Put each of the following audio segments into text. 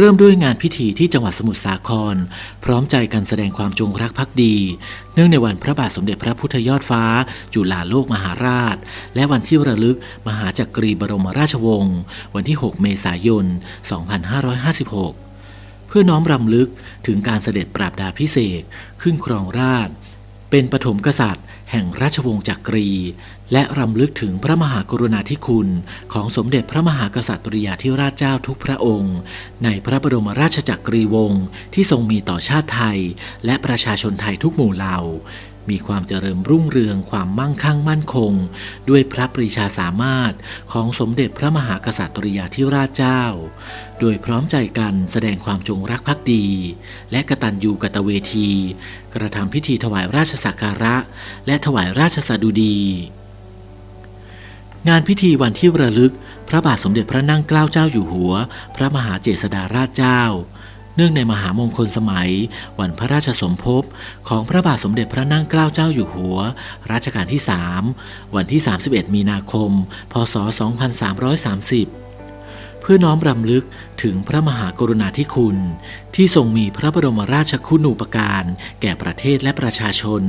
เริ่มด้วยงานพิธีที่จังหวัดสมุทรสาคร พร้อมใจกันแสดงความจงรักภักดี เนื่องในวันพระบาทสมเด็จพระพุทธยอดฟ้า จุฬาโลกมหาราช และวันที่ระลึกมหาจักรีบรมราชวงศ์วันที่ 6 เมษายน 2556 เพื่อน้อมรำลึกถึงการเสด็จปราบดาพิเศษขึ้นครองราชย์ เป็นปฐมกษัตริย์ แห่งราชวงศ์จักรี และรำลึกถึงพระมหากรุณาธิคุณ ของสมเด็จพระมหากษัตริยาธิราชเจ้าทุกพระองค์ ในพระบรมราชจักรีวงศ์ที่ทรงมีต่อชาติไทย และประชาชนไทยทุกหมู่เหล่า มีความเจริญรุ่งเรืองความมั่งคั่งมั่นคง ด้วยพระปรีชาสามารถของสมเด็จพระมหากษัตริยาธิราชเจ้า โดยพร้อมใจกันแสดงความจงรักภักดี และกตัญญูกตเวที กระทำพิธีถวายราชสักการะ และถวายราชสดุดี งานพิธีวันที่ระลึก พระบาทสมเด็จพระนั่งเกล้าเจ้าอยู่หัว พระมหาเจษฎาราชเจ้า เนื่องในมหามงคลสมัย วันพระราชสมภพของพระบาทสมเด็จพระนั่งเกล้าเจ้าอยู่หัว รัชกาลที่ 3 วันที่ 31 มีนาคม พศ 2330เพื่อน้อมรำลึกถึงพระมหากรุณาธิคุณ ที่ทรงมีพระบรมราชคุณูปการแก่ประเทศและประชาชน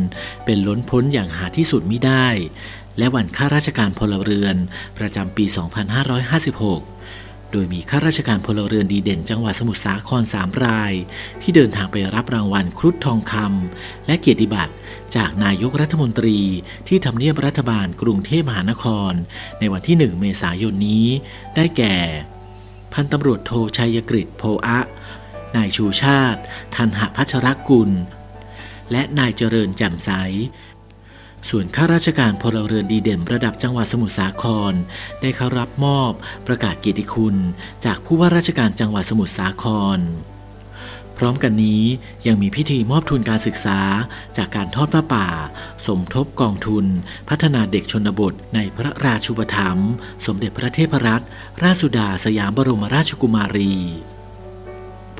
เป็นล้นพ้นอย่างหาที่สุดมิได้ และวันข้าราชการพลเรือนประจำปี 2556 โดยมีข้าราชการพลเรือนดีเด่นจังหวัดสมุทรสาคร3ราย ที่เดินทางไปรับรางวัลครุฑทองคำและเกียรติบัตรจากนายกรัฐมนตรีที่ทำเนียบรัฐบาลกรุงเทพมหานคร ในวันที่ 1 เมษายนนี้ ได้แก่ พันตำรวจโทชัยกฤษโพอะ นายชูชาติ ทันหพัชรกุล และนายเจริญแจ่มใส ส่วนข้าราชการพลเรือนดีเด่นระดับจังหวัดสมุทรสาคร ได้เข้ารับมอบประกาศเกียรติคุณ จากผู้ว่าราชการจังหวัดสมุทรสาคร พร้อมกันนี้ยังมีพิธีมอบทุนการศึกษาจากการทอดพระป่า สมทบกองทุน พัฒนาเด็กชนบทในพระราชูปถัมภ์สมเด็จพระเทพรัตนราชสุดาสยามบรมราชกุมารี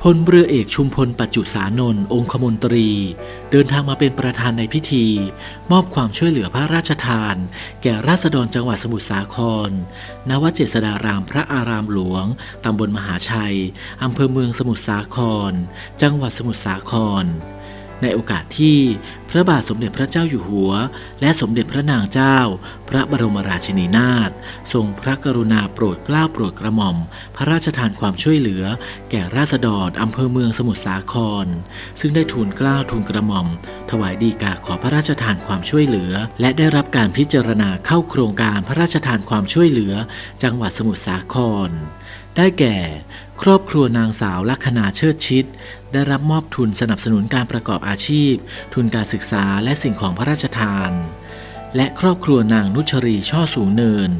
พลเรือเอกชุมพลปัจจุสานนท์องคมนตรี เดินทางมาเป็นประธานในพิธี มอบความช่วยเหลือพระราชทาน แก่ราษฎรจังหวัดสมุทรสาคร ณวัดเจษดารามพระอารามหลวง ตำบลมหาชัย อำเภอเมืองสมุทรสาคร จังหวัดสมุทรสาคร ในโอกาสที่พระบาทสมเด็จพระเจ้าอยู่หัว และสมเด็จพระนางเจ้า พระบรมราชินีนาถทรงพระกรุณาโปรดเกล้าโปรดกระหม่อม พระราชทานความช่วยเหลือ แก่ราษฎรอำเภอเมืองสมุทรสาคร ซึ่งได้ทูลเกล้าทูลกระหม่อม ถวายดีกาขอพระราชทานความช่วยเหลือ และได้รับการพิจารณาเข้าโครงการพระราชทานความช่วยเหลือ จังหวัดสมุทรสาคร ได้แก่ ครอบครัวนางสาวลัคนาเชิดชิด ได้รับมอบทุนสนับสนุนการประกอบอาชีพ ทุนการศึกษาและสิ่งของพระราชทาน และครอบครัวนางนุชรีช่อสูงเนิน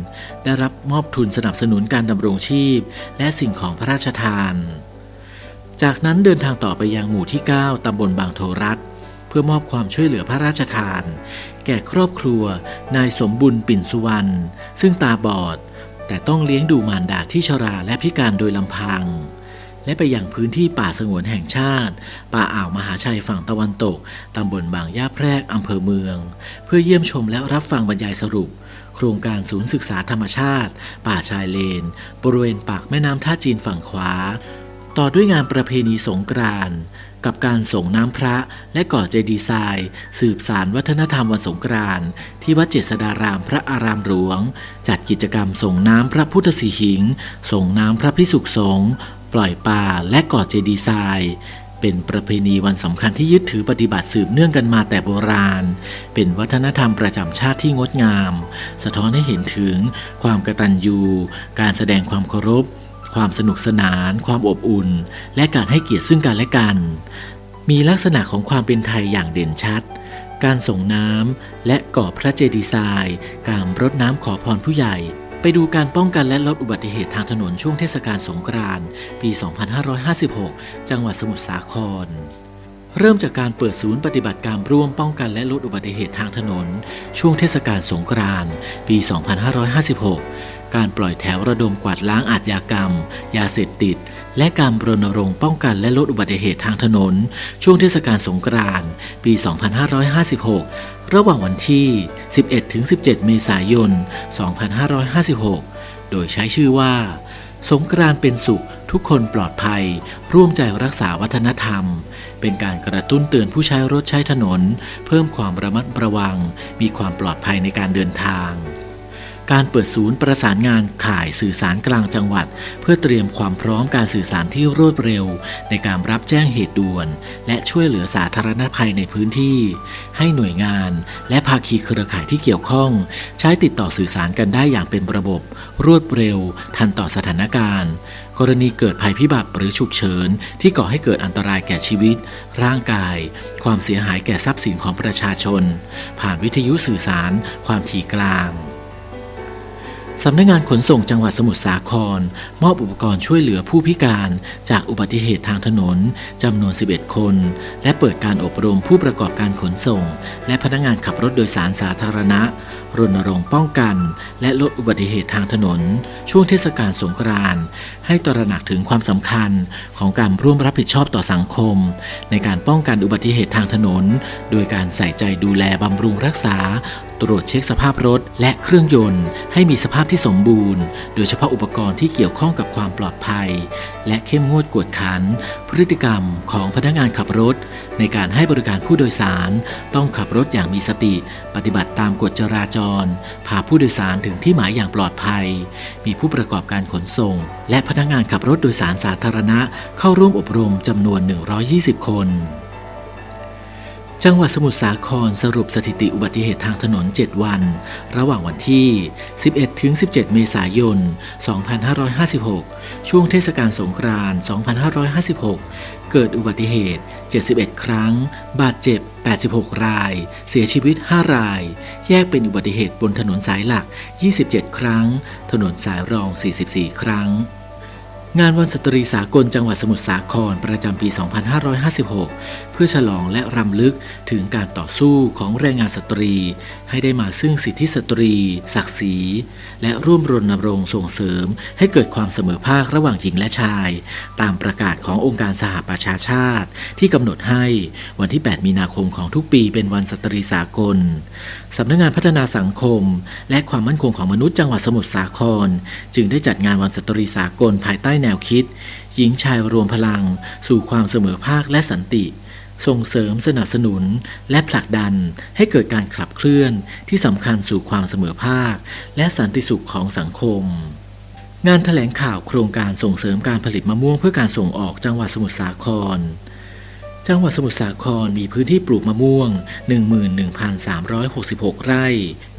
ได้รับมอบทุนสนับสนุนการดำรงชีพ และสิ่งของพระราชทาน จากนั้นเดินทางต่อไปยังหมู่ที่ 9 ตำบลบางโทรัฐเพื่อมอบความช่วยเหลือพระราชทาน แก่ครอบครัวนายสมบุญปิ่นสุวรรณซึ่งตาบอด แต่ต้องเลี้ยงดูมารดาที่ชราและพิการโดยลำพัง และไปยังพื้นที่ป่าสงวนแห่งชาติ ป่าอ่าวมหาชัยฝั่งตะวันตก ตำบลบางย่าแพรกอำเภอเมือง เพื่อเยี่ยมชมและรับฟังบรรยายสรุป โครงการศูนย์ศึกษาธรรมชาติ ป่าชายเลน บริเวณปากแม่น้ำท่าจีนฝั่งขวา ต่อด้วยงานประเพณีสงกรานต์กับการส่งน้ำพระและก่อเจดีย์ทรายสืบสารวัฒนธรรมวันสงกรานต์ที่วัดเจษฎารามพระอารามหลวง จัดกิจกรรมส่งน้ำพระพุทธสีหิง ส่งน้ำพระพิสุขสงฆ์ปล่อยปลาและก่อเจดีย์ทรายเป็นประเพณีวันสำคัญที่ยึดถือปฏิบัติสืบเนื่องกันมาแต่โบราณ เป็นวัฒนธรรมประจำชาติที่งดงาม สะท้อนให้เห็นถึงความกตัญญู การแสดงความเคารพ ความสนุกสนาน ความอบอุ่น และการให้เกียรติซึ่งกันและกัน มีลักษณะของความเป็นไทยอย่างเด่นชัด การส่งน้ำและก่อพระเจดีย์ทราย การรดน้ำขอพรผู้ใหญ่ ไปดูการป้องกันและลดอุบัติเหตุทางถนนช่วงเทศกาลสงกรานต์ปี 2556 จังหวัดสมุทรสาครเริ่มจากการเปิดศูนย์ปฏิบัติการร่วมป้องกันและลดอุบัติเหตุทางถนน ช่วงเทศกาลสงกรานต์ปี 2556 การปล่อยแถวระดมกวาดล้างอาชญากรรม ยาเสพติด และการรณรงค์ป้องกันและลดอุบัติเหตุทางถนน ช่วงเทศกาลสงกรานต์ปี 2556 ระหว่างวันที่ 11-17 เมษายน 2556 โดยใช้ชื่อว่าสงกรานต์เป็นสุขทุกคนปลอดภัย ร่วมใจรักษาวัฒนธรรม เป็นการกระตุ้นเตือนผู้ใช้รถใช้ถนน เพิ่มความระมัดระวัง มีความปลอดภัยในการเดินทาง การเปิดศูนย์ประสานงานข่ายสื่อสารกลางจังหวัด เพื่อเตรียมความพร้อมการสื่อสารที่รวดเร็ว ในการรับแจ้งเหตุด่วน และช่วยเหลือสาธารณภัยในพื้นที่ ให้หน่วยงาน และภาคีเครือข่ายที่เกี่ยวข้อง ใช้ติดต่อสื่อสารกันได้อย่างเป็นระบบ รวดเร็ว ทันต่อสถานการณ์ กรณีเกิดภัยพิบัติหรือฉุกเฉินที่ก่อให้เกิดอันตรายแก่ชีวิต ร่างกาย ความเสียหายแก่ทรัพย์สินของประชาชน ผ่านวิทยุสื่อสาร ความถี่กลาง สำนักงานขนส่งจังหวัดสมุทรสาคร มอบอุปกรณ์ช่วยเหลือผู้พิการจากอุบัติเหตุทางถนนจำนวน 11 คน และเปิดการอบรมผู้ประกอบการขนส่ง และพนักงานขับรถโดยสารสาธารณะ รณรงค์ป้องกัน และลดอุบัติเหตุทางถนน ช่วงเทศกาลสงกรานต์ให้ตระหนักถึงความสำคัญของการร่วมรับผิดชอบต่อสังคม ในการป้องกันอุบัติเหตุทางถนน โดยการใส่ใจดูแลบำรุงรักษา ตรวจเช็คสภาพรถและเครื่องยนต์ ให้มีสภาพที่สมบูรณ์ โดยเฉพาะอุปกรณ์ที่เกี่ยวข้องกับความปลอดภัย และเข้มงวดกวดขัน พฤติกรรมของพนักงานขับรถ ในการให้บริการผู้โดยสาร ต้องขับรถอย่างมีสติ ปฏิบัติตามกฎจราจร พาผู้โดยสารถึงที่หมายอย่างปลอดภัย มีผู้ประกอบการขนส่ง และพนักงานขับรถโดยสารสาธารณะ เข้าร่วมอบรมจำนวน 120 คน จังหวัดสมุทรสาครสรุปสถิติอุบัติเหตุทางถนน 7 วัน ระหว่างวันที่ 11 ถึง 17 เมษายน 2556 ช่วงเทศกาลสงกรานต์ 2556 เกิดอุบัติเหตุ 71 ครั้ง บาดเจ็บ 86 ราย เสียชีวิต 5 ราย แยกเป็นอุบัติเหตุบนถนนสายหลัก 27 ครั้ง ถนนสายรอง 44 ครั้งงานวันสตรีสากลจังหวัดสมุทรสาครประจำปี 2556 พื่อฉลองและรำลึกถึงการต่อสู้ของแรงงานสตรี ให้ได้มาซึ่งสิทธิสตรี ศักดิ์ศรี และร่วมรณรงค์ส่งเสริม ให้เกิดความเสมอภาคระหว่างหญิงและชาย ตามประกาศขององค์การสหประชาชาติ ที่กำหนดให้วันที่ 8 มีนาคมของทุกปีเป็นวันสตรีสากลสำนักงานพัฒนาสังคม และความมั่นคงของมนุษย์จังหวัดสมุทรสาคร จึงได้จัดงานวันสตรีสากลภายใต้แนวคิด หญิงชายรวมพลัง สู่ความเสมอภาคและสันติ ส่งเสริมสนับสนุน และผลักดันให้เกิดการขับเคลื่อนที่สำคัญสู่ความเสมอภาค และสันติสุขของสังคม งานถแถลงข่าวโครงการส่งเสริมการผลิตมะม่วงเพื่อการส่งออกจังหวัดสมุทรสาคร จังหวัดสมุทรสาครมีพื้นที่ปลูกมะม่วง 11,366 ไร่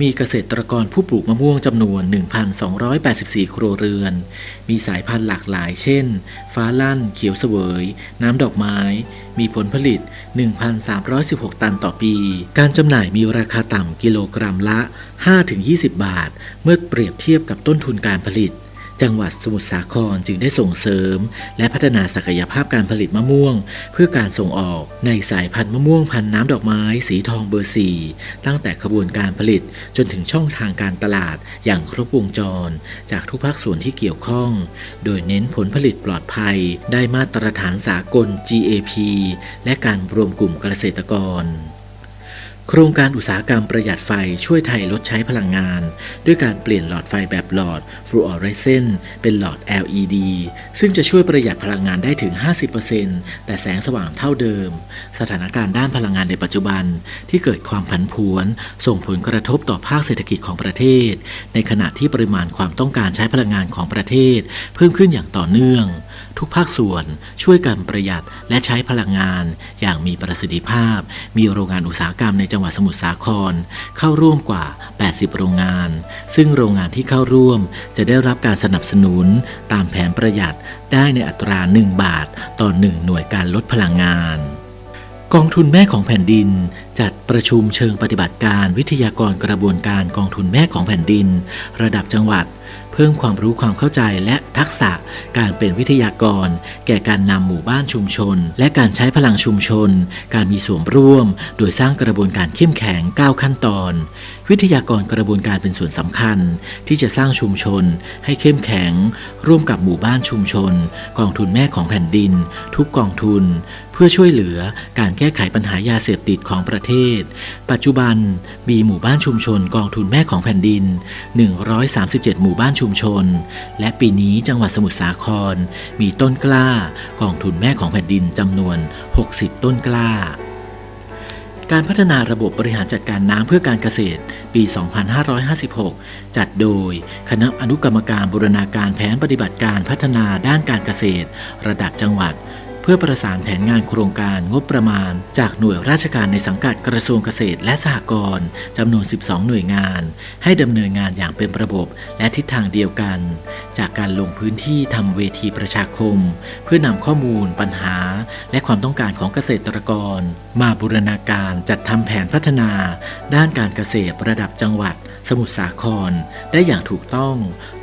มีเกษตรกรผู้ปลูกมะม่วงจำนวน 1,284 ครัวเรือน มีสายพันธุ์หลากหลาย เช่น ฟ้าลั่น เขียวเสวย น้ำดอกไม้ มีผลผลิต 1,316 ตันต่อปี การจำหน่ายมีราคาต่ำกิโลกรัมละ 5-20 บาท เมื่อเปรียบเทียบกับต้นทุนการผลิต จังหวัดสมุทรสาครจึงได้ส่งเสริม และพัฒนาศักยภาพการผลิตมะม่วง เพื่อการส่งออกในสายพันธุ์มะม่วงพันธุ์น้ำดอกไม้สีทองเบอร์สี่ตั้งแต่ขบวนการผลิตจนถึงช่องทางการตลาดอย่างครบวงจร จากทุกภาคส่วนที่เกี่ยวข้อง โดยเน้นผลผลิตปลอดภัย ได้มาตรฐานสากล GAP และการรวมกลุ่มเกษตรกร โครงการอุตสาหกรรมประหยัดไฟช่วยไทยลดใช้พลังงาน ด้วยการเปลี่ยนหลอดไฟแบบหลอดฟลูออเรสเซนต์เป็นหลอด LED ซึ่งจะช่วยประหยัดพลังงานได้ถึง 50%แต่แสงสว่างเท่าเดิม สถานการณ์ด้านพลังงานในปัจจุบันที่เกิดความผันผวน ส่งผลกระทบต่อภาคเศรษฐกิจของประเทศ ในขณะที่ปริมาณความต้องการใช้พลังงานของประเทศ เพิ่มขึ้นอย่างต่อเนื่อง ทุกภาคส่วนช่วยกันประหยัดและใช้พลังงานอย่างมีประสิทธิภาพ มีโรงงานอุตสาหกรรมในจังหวัดสมุทรสาคร เข้าร่วมกว่า 80 โรงงาน ซึ่งโรงงานที่เข้าร่วมจะได้รับการสนับสนุนตามแผนประหยัดได้ในอัตรา 1 บาท ต่อ 1 หน่วยการลดพลังงานกองทุนแม่ของแผ่นดินจัดประชุมเชิงปฏิบัติการวิทยากรกระบวนการกองทุนแม่ของแผ่นดิน ระดับจังหวัด เพิ่มความรู้ความเข้าใจและทักษะการเป็นวิทยากร แก่การนำหมู่บ้านชุมชน และการใช้พลังชุมชน การมีส่วนร่วม โดยสร้างกระบวนการเข้มแข็ง 9 ขั้นตอน วิทยากรกระบวนการเป็นส่วนสำคัญ ที่จะสร้างชุมชน ให้เข้มแข็ง ร่วมกับหมู่บ้านชุมชน กองทุนแม่ของแผ่นดิน ทุกกองทุน เพื่อช่วยเหลือการแก้ไขปัญหายาเสพติดของประประเทศ ปัจจุบันมีหมู่บ้านชุมชนกองทุนแม่ของแผ่นดิน 137 หมู่บ้านชุมชน และปีนี้จังหวัดสมุทรสาคร มีต้นกล้ากองทุนแม่ของแผ่นดินจำนวน 60 ต้นกล้าการพัฒนาระบบบริหารจัดการน้ำเพื่อการเกษตรปี 2556 จัดโดยคณะอนุกรรมการบูรณาการแผนปฏิบัติการพัฒนาด้านการเกษตร ระดับจังหวัด เพื่อประสานแผนงานโครงการงบประมาณ จากหน่วยราชการในสังกัดกระทรวงเกษตรและสหกรณ์จำนวน 12 หน่วยงาน ให้ดำเนินงานอย่างเป็นระบบและทิศทางเดียวกัน จากการลงพื้นที่ทำเวทีประชาคม เพื่อนำข้อมูล ปัญหา และความต้องการของเกษตรกร มาบูรณาการจัดทำแผนพัฒนา ด้านการเกษตรระดับจังหวัด สมุทรสาครได้อย่างถูกต้อง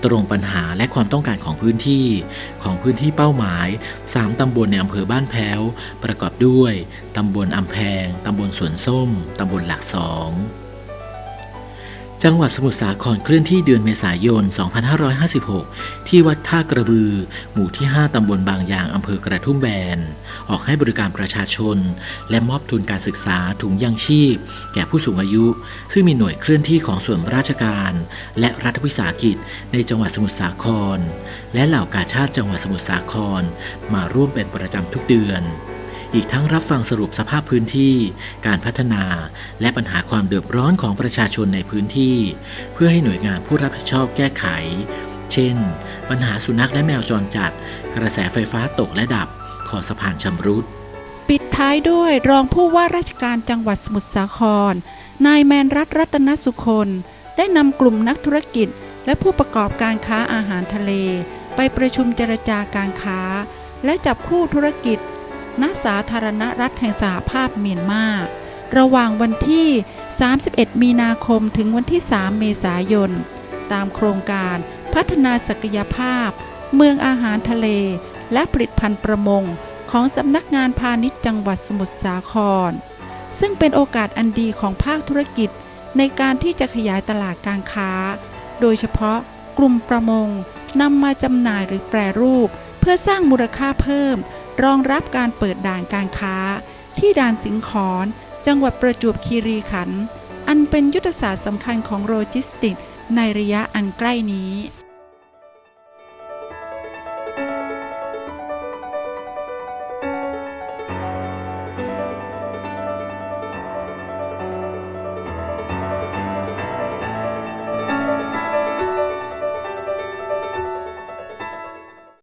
ตรงปัญหาและความต้องการของพื้นที่ ของพื้นที่เป้าหมาย 3 ตำบลในอำเภอบ้านแพ้ว ประกอบด้วย ตำบลอำแพง ตำบลสวนส้ม ตำบลหลักสอง จังหวัดสมุทรสาครเคลื่อนที่เดือนเมษายน 2556 ที่วัดท่ากระบือ หมู่ที่ 5 ตำบลบางยาง อำเภอกระทุ่มแบน ออกให้บริการประชาชน และมอบทุนการศึกษาถุงยางชีพ แก่ผู้สูงอายุ ซึ่งมีหน่วยเคลื่อนที่ของส่วนราชการ และรัฐวิสาหกิจในจังหวัดสมุทรสาคร และเหล่ากาชาติจังหวัดสมุทรสาคร มาร่วมเป็นประจำทุกเดือน อีกทั้งรับฟังสรุปสภาพพื้นที่ การพัฒนา และปัญหาความเดือดร้อนของประชาชนในพื้นที่ เพื่อให้หน่วยงานผู้รับผิดชอบแก้ไข เช่น ปัญหาสุนัขและแมวจรจัด กระแสไฟฟ้าตกและดับ ขอสะพานชำรุด ปิดท้ายด้วยรองผู้ว่าราชการจังหวัดสมุทรสาคร นายแมนรัตน์รัตนสุคนได้นำกลุ่มนักธุรกิจ และผู้ประกอบการค้าอาหารทะเล ไปประชุมเจรจาการค้า และจับคู่ธุรกิจ ณสาธารณรัฐแห่งสหภาพเมียนมา ระหว่างวันที่ 31 มีนาคมถึงวันที่ 3 เมษายน ตามโครงการพัฒนาศักยภาพ เมืองอาหารทะเล และผลิตภัณฑ์ประมง ของสำนักงานพาณิชย์จังหวัดสมุทรสาคร ซึ่งเป็นโอกาสอันดีของภาคธุรกิจในการที่จะขยายตลาดการค้า โดยเฉพาะกลุ่มประมงนำมาจำหน่ายหรือแปรรูป เพื่อสร้างมูลค่าเพิ่ม รองรับการเปิดด่านการค้า ที่ด่านสิงขรจังหวัดประจวบคีรีขันธ์อันเป็นยุทธศาสตร์สำคัญของโลจิสติกส์ในระยะอันใกล้นี้